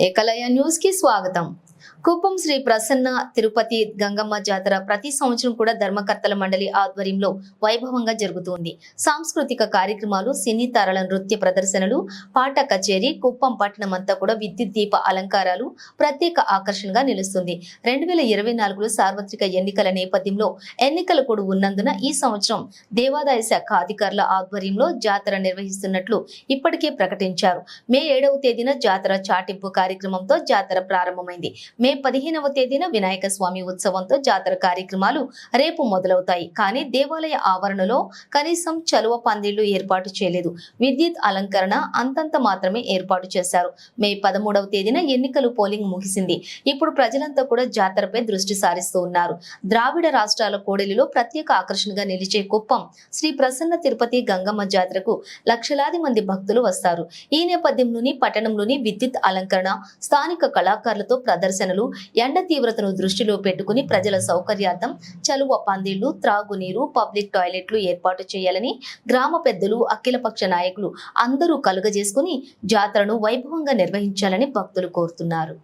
ఏకలయ న్యూస్కి స్వాగతం. కుప్పం శ్రీ ప్రసన్న తిరుపతి గంగమ్మ జాతర ప్రతి సంవత్సరం కూడా ధర్మకర్తల మండలి ఆధ్వర్యంలో వైభవంగా జరుగుతుంది. సాంస్కృతిక కార్యక్రమాలు సినీ తారల నృత్య ప్రదర్శనలు పాట కచేరీ కుప్పం పట్టణం అంతా కూడా విద్యుత్ దీప అలంకారాలు ప్రత్యేక ఆకర్షణగా నిలుస్తుంది. రెండు వేల ఇరవై నాలుగులో సార్వత్రిక ఎన్నికల నేపథ్యంలో ఎన్నికల కూడా ఉన్నందున ఈ సంవత్సరం దేవాదాయ శాఖ అధికారుల ఆధ్వర్యంలో జాతర నిర్వహిస్తున్నట్లు ఇప్పటికే ప్రకటించారు. మే ఏడవ తేదీన జాతర చాటింపు కార్యక్రమంతో జాతర ప్రారంభమైంది. మే పదిహేనవ తేదీన వినాయక స్వామి ఉత్సవంతో జాతర కార్యక్రమాలు రేపు మొదలవుతాయి. కానీ దేవాలయ ఆవరణలో కనీసం చలువ పందిళ్ళు ఏర్పాటు చేయలేదు. విద్యుత్ అలంకరణ అంతంత మాత్రమే ఏర్పాటు చేశారు. మే పదమూడవ తేదీన ఎన్నికలు పోలింగ్ ముగిసింది. ఇప్పుడు ప్రజలంతా కూడా జాతరపై దృష్టి సారిస్తూ ఉన్నారు. ద్రావిడ రాష్ట్రాల కోడలిలో ప్రత్యేక ఆకర్షణగా నిలిచే కుప్పం శ్రీ ప్రసన్న తిరుపతి గంగమ్మ జాతరకు లక్షలాది మంది భక్తులు వస్తారు. ఈ నేపథ్యంలోని పట్టణంలోని విద్యుత్ అలంకరణ స్థానిక కళాకారులతో ప్రదర్శన నిరసనలు ఎండ తీవ్రతను దృష్టిలో పెట్టుకుని ప్రజల సౌకర్యార్థం చలువ పందిళ్ళు త్రాగునీరు పబ్లిక్ టాయిలెట్లు ఏర్పాటు చేయాలని గ్రామ పెద్దలు అఖిలపక్ష నాయకులు అందరూ కలుగజేసుకుని జాతరను వైభవంగా నిర్వహించాలని భక్తులు కోరుతున్నారు.